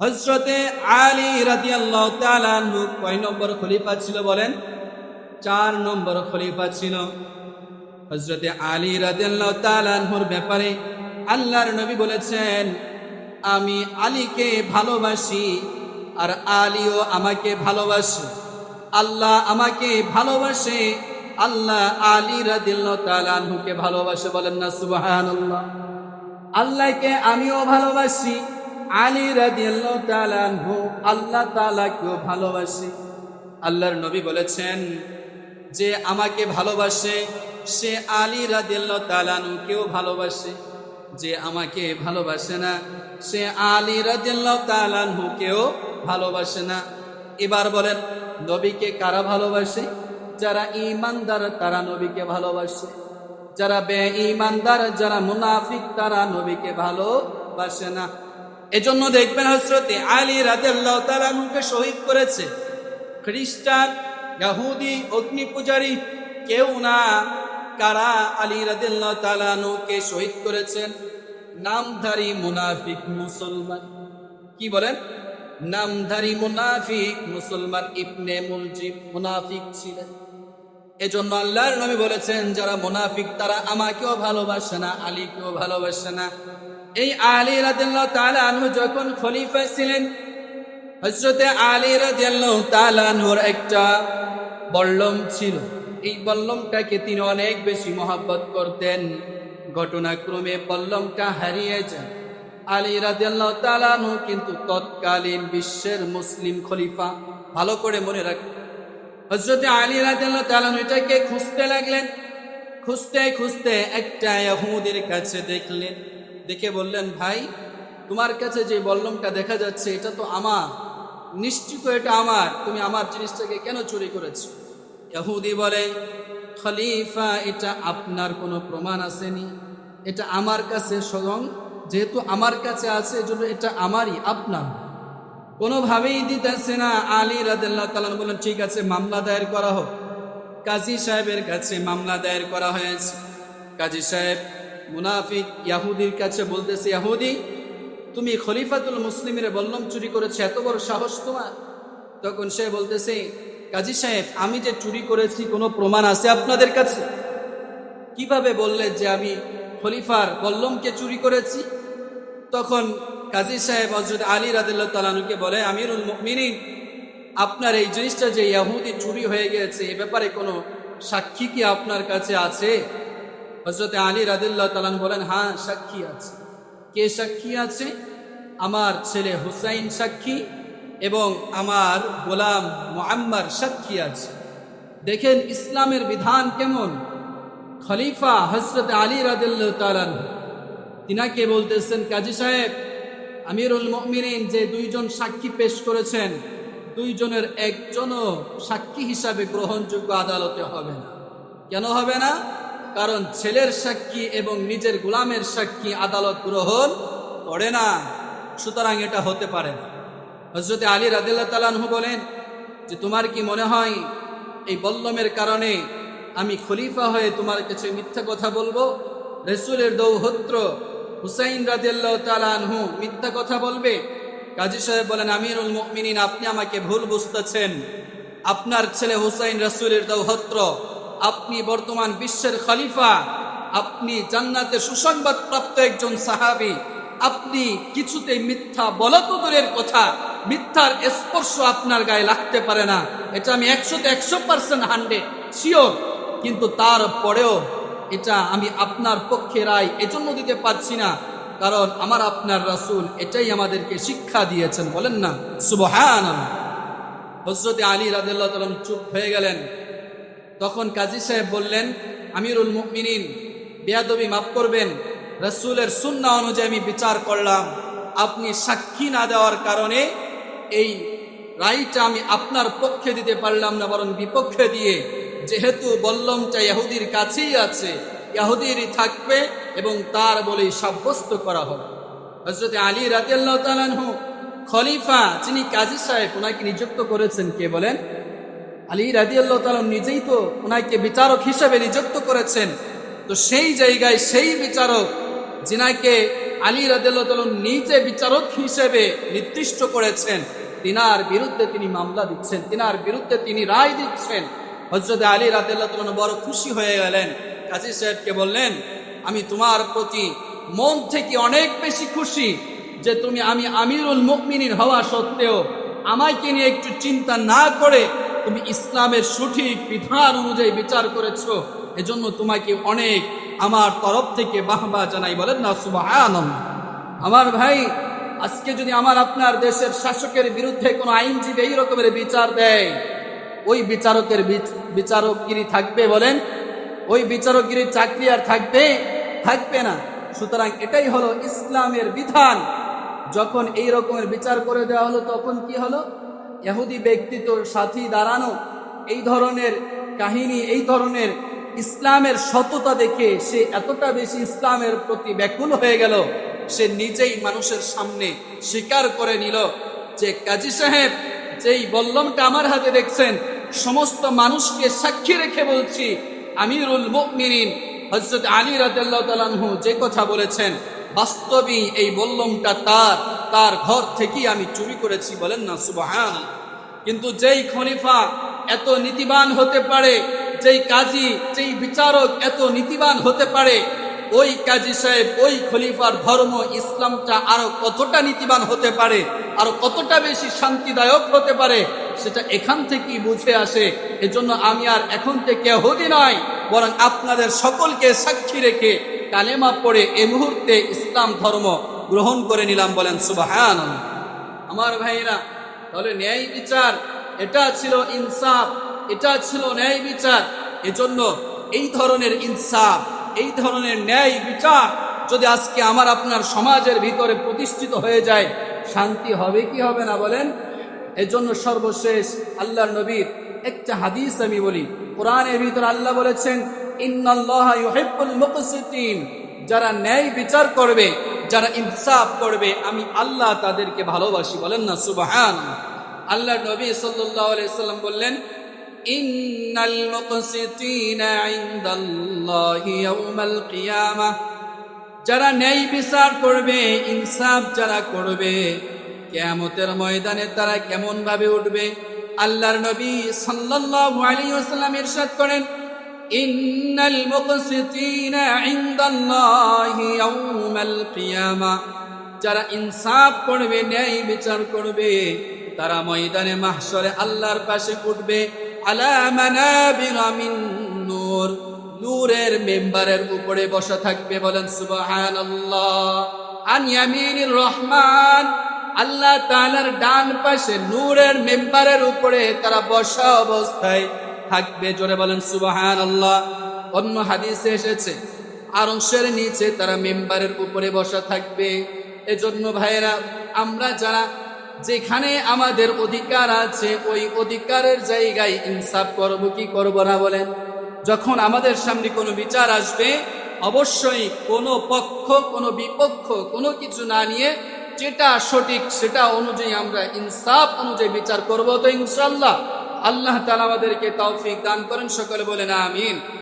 হজরতে আলী রাজি আল্লাহ তালু কয় নম্বর খলিফা ছিল বলেন? চার নম্বর খলিফা ছিল। হজরতে আলী রাজি আল্লাহ তালুর ব্যাপারে আল্লাহর নবী বলেছেন, আমি আলীকে ভালোবাসি আর আলীও আমাকে ভালোবাসে। আল্লাহ আমাকে ভালোবাসে, আল্লাহ আলী রাদিল্লাহ তালানহুকে ভালোবাসে বলেন না সুবহানাল্লাহ। আল্লাহকে আমিও ভালোবাসি আলী রাদিয়াল্লাহু তাআলা আনহু, আল্লাহ তাআলাকেও ভালোবাসি। আল্লাহর নবী বলেছেন যে আমাকে ভালোবাসে, সে আলী রাদিয়াল্লাহু তাআলা আনহুকেও ভালোবাসে। যে আমাকে ভালোবাসে না, সে আলী রাদিয়াল্লাহু তাআলা আনহুকেও ভালোবাসে না। এবার বলেন, নবীকে কারা ভালোবাসে? যারা ঈমানদার, তারা নবীকে ভালোবাসে। যারা বে ইমানদার যারা মুনাফিক, তারা নবীকে ভালোবাসে না। এজন্য দেখবেন হজরতে আলী রাদেল্লাহ তালানুকে শহীদ করেছে। খ্রিস্টান, ইয়াহুদি অগ্নি পূজারী কেউ না কারা আলী রাদেল্লাহ তালানুকে শহীদ করেছেন? নামধারী মুনাফিক মুসলমান। কি বলেন? নামধারী মুনাফিক মুসলমান ইবনে মুলজিব মুনাফিক ছিলেন। এজন্য আল্লাহর নবী বলেছেন, যারা মুনাফিক তারা আমাকেও ভালোবাসে না, আলীকেও ভালোবাসে না। এই আলী রাদিয়াল্লাহু তাআলা আনহু যখন খলিফা ছিলেন, হযরতে আলী রাদিয়াল্লাহু তাআলা আনহুর একটা বল্লম ছিল। এই বল্লমটাকে তিনি অনেক বেশি মহাব্বত করতেন। ঘটনাক্রমে বল্লমটা হারিয়ে যায়। আলী রাদিয়াল্লাহু তাআলা আনহু কিন্তু তৎকালীন বিশ্বের মুসলিম খলিফা। ভালো করে মনে রাখবেন হজরতে আলী রাদিয়াল্লাহু তাআলা এটাকে খুঁজতে লাগলেন। খুঁজতে খুঁজতে একটা ইহুদির কাছে দেখলেন। দেখে বললেন, ভাই, তোমার কাছে যে বল্লমটা দেখা যাচ্ছে, এটা তো আমার। নিশ্চিত এটা আমার। তুমি আমার জিনিসটাকে কেন চুরি করেছ? ইহুদি বলে, খলিফা, এটা আপনার কোনো প্রমাণ আসেনি। এটা আমার কাছে স্বয়ং, যেহেতু আমার কাছে আছে, এজন্য এটা আমারই, আপনার। কোনোভাবেই দিতেছে না। আলী রাদেল্লাহ তালান বলেন ঠিক আছে, মামলা দায়ের করা হোক। কাজী সাহেবের কাছে মামলা দায়ের করা হয়েছে। কাজী সাহেব মুনাফিক ইয়াহুদির কাছে বলতেছে, ইয়াহুদি, তুমি খলিফাতুল মুসলিমের বল্লম চুরি করেছে, এত বড় সাহস তোমার? তখন সে বলতেছে, কাজী সাহেব, আমি যে চুরি করেছি, কোনো প্রমাণ আছে আপনাদের কাছে? কীভাবে বললে যে আমি খলিফার বল্লমকে চুরি করেছি? তখন কাজী সাহেব হজরত আলী রাদিল্লাহ তালানুকে বলে, আমিরুল মিনিন আপনার এই জিনিসটা যে ইয়াহুদি চুরি হয়ে গেছে, এ ব্যাপারে কোনো সাক্ষী কি আপনার কাছে আছে? হজরত আলী রাদিল্লাহ তালান বলেন হ্যাঁ সাক্ষী আছে। কে সাক্ষী আছে? আমার ছেলে হুসাইন সাক্ষী এবং আমার গোলাম মোহাম্মার সাক্ষী আছে। দেখেন ইসলামের বিধান কেমন? খলিফা হজরত আলী রাদিল্লাহ তালান তিনাকে বলতেছেন, কাজী সাহেব, আমিরুল মমিনিন যে দুইজন সাক্ষী পেশ করেছেন, দুইজনের একজনও সাক্ষী হিসাবে গ্রহণযোগ্য আদালতে হবে না। কেন হবে না? কারণ ছেলের সাক্ষী এবং নিজের গোলামের সাক্ষী আদালত গ্রহণ করে না। সুতরাং এটা হতে পারে হজরতে আলী রাদিল্লা তালানহু বলেন যে, তোমার কি মনে হয় এই বল্লমের কারণে আমি খলিফা হয়ে তোমার কাছে মিথ্যা কথা বলব? রসুলের দৌহত্র হুসাইন রাদিয়াল্লাহ তালানহু মিথ্যা কথা বলবে? কাজী সাহেব বলেন, আমিরুল মুমিনিন, আপনি আমাকে ভুল বুঝতেছেন। আপনার ছেলে হুসাইন রসুলের দৌহত্র আপনি বর্তমান বিশ্বের খলিফা, আপনি জান্নাতে সুসংবাদ প্রাপ্ত একজন সাহাবি, আপনি কিছুতেই মিথ্যা বলতদূরের কথা, মিথ্যার স্পর্শ আপনার গায়ে লাগতে পারে না। এটা আমি একশোতে একশো পার্সেন্ট হান্ড্রেড শিওর কিন্তু তারপরেও এটা আমি আপনার পক্ষে রায় এজন্য দিতে পারছি না, কারণ আমার আপনার রাসূল এটাই আমাদেরকে শিক্ষা দিয়েছেন, বলেন না? সুবহান হজরতে আলী তালাম চুপ হয়ে গেলেন। তখন কাজী সাহেব বললেন, আমিরুল মুমিনিন, বেয়াদবি মাফ করবেন। রসুলের সুন্না অনুযায়ী আমি বিচার করলাম। আপনি সাক্ষী না দেওয়ার কারণে এই রায়টা আমি আপনার পক্ষে দিতে পারলাম না, বরং বিপক্ষে দিয়ে। যেহেতু বল্লমটা ইহুদির কাছেই আছে ইহুদিরই থাকবে এবং তার বলেই সাব্যস্ত করা হবে। হজরত আলী রাতিয়াল্লাহ তালানহু খলিফা, যিনি কাজী সাহেব, ওনাকে নিযুক্ত করেছেন, কে বলেন? আলী রাদিয়াল্লাহ তাআলা নিজেই তো ওনাকে বিচারক হিসেবে নিযুক্ত করেছেন। তো সেই জায়গায় সেই বিচারক, যিনাকে আলী রাদিয়াল্লাহু নিজে বিচারক হিসেবে নির্দিষ্ট করেছেন, তিনার বিরুদ্ধে তিনি মামলা দিচ্ছেন, তিনার বিরুদ্ধে তিনি রায় দিচ্ছেন। হজরত আলী রাদিয়াল্লাহু বড় খুশি হয়ে গেলেন। কাজী সাহেবকে বললেন, আমি তোমার প্রতি মন থেকে অনেক বেশি খুশি যে তুমি আমি আমিরুল মুকমিনিন হওয়া সত্ত্বেও আমাকে নিয়ে একটু চিন্তা না করে তুমি ইসলামের সঠিক বিধান অনুযায়ী বিচার করেছ, এজন্য তোমাকে অনেক আমার তরফ থেকে বাহবা জানাই, বলেন না, সুবহানাল্লাহ। আমার ভাই, আজকে যদি আমার আপনার দেশের শাসকের বিরুদ্ধে কোনো আইনজীবী এই রকমের বিচার দেয়, ওই বিচারকের বিচ- বিচারকগিরি থাকবে, বলেন, ওই বিচারকগিরির চাকরি আর থাকবে থাকবে না। সুতরাং এটাই হলো ইসলামের বিধান। যখন এই রকমের বিচার করে দেওয়া হলো, তখন কি হলো? ইহুদি ব্যক্তি তোর সাথী দাঁড়ানো, এই ধরনের কাহিনী, এই ধরনের ইসলামের সততা দেখে সে এতটা বেশি ইসলামের প্রতি ব্যাকুল হয়ে গেল, সে নিজেই মানুষের সামনে স্বীকার করে নিল যে কাজী সাহেব, যেই বল্লমটা আমার হাতে দেখছেন, সমস্ত মানুষকে সাক্ষী রেখে বলছি, আমিরুল মুমিনিন হজরত আলী রাজু যে কথা বলেছেন, বাস্তবই এই বল্লমটা তার। তার ঘর থেকেই আমি চুরি করেছি বলেন না, সুবাহান। কিন্তু যেই খলিফা এত নীতিবান হতে পারে, যেই কাজী, যেই বিচারক এত নীতিবান হতে পারে, ওই কাজী সাহেব, ওই খলিফার ধর্ম, ইসলামটা আরও কতটা নীতিবান হতে পারে, আরও কতটা বেশি শান্তিদায়ক হতে পারে, সেটা এখান থেকেই বুঝে আসে। এজন্য আমি আর এখন থেকে হদি নয়, বরং আপনাদের সকলকে সাক্ষী রেখে কালেমা পড়ে এ মুহূর্তে ইসলাম ধর্ম। গ্রহণ করে নিলাম বলেন সুবাহান আমার ভাইরা তাহলে ন্যায় বিচার, এটা ছিল ইনসাফ, এটা ছিল ন্যায় বিচার। এজন্য এই ধরনের ইনসাফ, এই ধরনের ন্যায় বিচার যদি আজকে আমার আপনার সমাজের ভিতরে প্রতিষ্ঠিত হয়ে যায়, শান্তি হবে কি হবে না বলেন? এজন্য সর্বশেষ আল্লাহর নবীর একটা হাদিস আমি বলি। কোরআনের ভিতরে আল্লাহ বলেছেন, ইন্নাল্লাহা যারা ন্যায় বিচার করবে যারা ইনসাফ করবে, আমি আল্লাহ তাদেরকে ভালোবাসি, বলেন না, সুবহান। আল্লাহ নবী সাল্লাম বললেন যারা ন্যায় বিচার করবে, ইনসাফ যারা করবে, কেয়ামতের ময়দানে তারা কেমন ভাবে উঠবে? আল্লাহর নবী সাল্লাল্লাহু আলাইহি ওয়াসাল্লাম ইরশাদ করেন ইন্নাল মুকসিতিনা ইনদাল্লাহি ইয়াউমাল কিয়ামা। যারা ইনসাফ করবে, ন্যায় বিচার করবে, তারা ময়দানে মাহশরে আল্লাহর পাশে উঠবে নূর। নূরের মেম্বারের উপরে বসা থাকবে বলেন সুবহানাল্লাহ। আন ইয়ামিনির রহমান। আল্লাহ তাআলার ডান পাশে নূরের মেম্বারের উপরে তারা বসা অবস্থায় থাকবে, জোরে বলেন সুবাহান আল্লাহ অন্য হাদিসে এসেছে, আরশের নিচে তারা মেম্বারের উপরে বসা থাকবে। এজন্য ভাইয়েরা, আমরা যারা যেখানে আমাদের অধিকার আছে, ওই অধিকারের জায়গায় ইনসাফ করব, কি করব না বলেন? যখন আমাদের সামনে কোনো বিচার আসবে, অবশ্যই কোনো পক্ষ, কোনো বিপক্ষ, কোনো কিছু না নিয়ে যেটা সঠিক সেটা অনুযায়ী আমরা ইনসাফ অনুযায়ী বিচার করব তো ইনশাল্লাহ আল্লাহ তালা আমাদেরকে তৌফিক দান করেন সকলে বলেন আমিন।